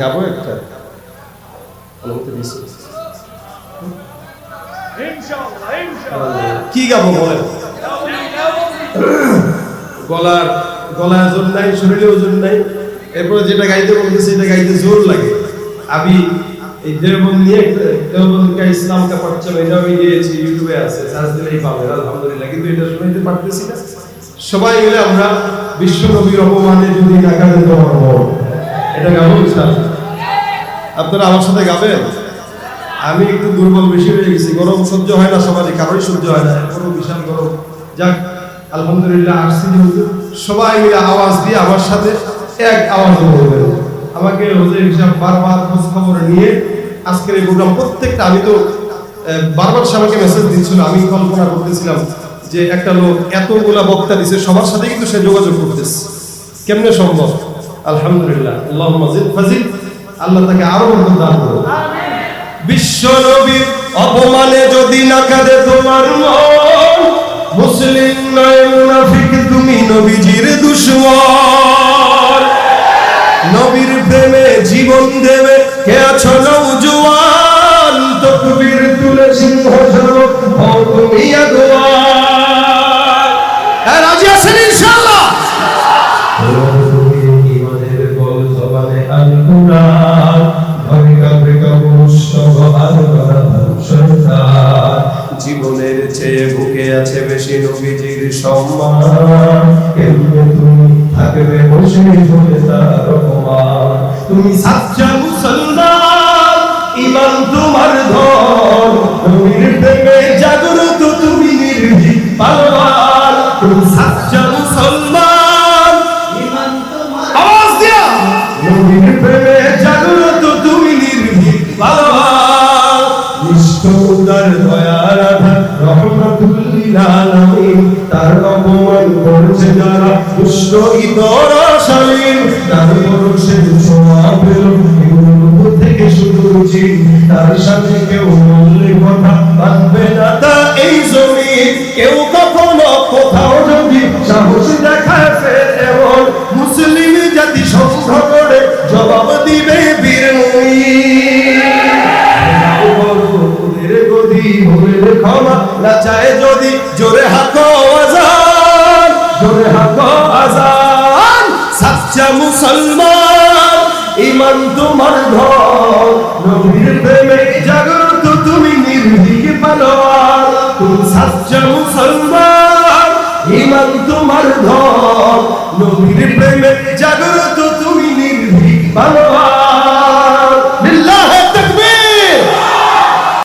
গাবো একটা? অনুমতি কি গাবো গলার গলায় ওজন নাই নাই। এরপরে যেটা গাইতে বলতেছে সেটা গাইতে জোর লাগে। আমি এই দেওবন্দ নিয়ে ইসলাম কা এটা আমি ইউটিউবে আছে সার্চ দিলেই পাবেন আলহামদুলিল্লাহ। কিন্তু এটা পারতেছি না। সবাই মিলে আমরা বিশ্ব নবীর অপমানে যদি নাকালে তোমার মন এটা গাবো ইনশাআল্লাহ আপনারা আমার সাথে গাবেন? আমি একটু দুর্বল বেশি হয়ে গেছি। গরম সহ্য হয় না সবারই কারোই সহ্য হয় না। এরপরও বিশাল গরম। যাক আলহামদুলিল্লাহ আসছি যেহেতু। সবাই মিলে আওয়াজ দিয়ে আমার সাথে এক আওয়াজ বলবেন। আমাকে হোসেন হিসাব বারবার খোঁজ খবর নিয়ে আজকের এই প্রোগ্রাম প্রত্যেকটা আমি তো বারবার সে আমাকে মেসেজ দিচ্ছিল আমি কল্পনা করতেছিলাম যে একটা লোক এতগুলা বক্তা দিছে সবার সাথে কিন্তু সে যোগাযোগ করতেছে। কেমনে সম্ভব? আলহামদুলিল্লাহ। আল্লাহ মজিদ ফাজিল আল্লাহ তাকে আরও বরকত দান করুন। বিশ্ব নবীর অপমানে যদি না কাঁদে তোমার মন মুসলিম নয় মুনাফিক তুমি নবীজির দুশ্মন। নবীর প্রেমে জীবন দেবে কে আছো জীবনের চেয়ে বুকে আছে বেশি নবীজির সম্মান। কেউ তুমি থাকবে বসে তার তুমি সাচ্চা আলামিন তার অপমান করছে যারা। দুষ্ট, ইতর, শালীন, তার পরশে ছোঁয়া পেল এগুলো থেকে শুরু চিন তার সাথে কেউ কথা বাঁধবে না। তা এই জমি কেউ ক্ষমা না চায় যদি জোরে হাকো আজান, জোরে হাকো আজান। সাচ্চা মুসলমান, ইমান তোমার ধন নবীর প্রেমে জাগ্রত তুমি নির্ভীক পালোয়ার। তুমি মুসলমান, ইমান তোমার নবীর প্রেমে জাগ্রত তুমি নির্ভীক পালোয়ার।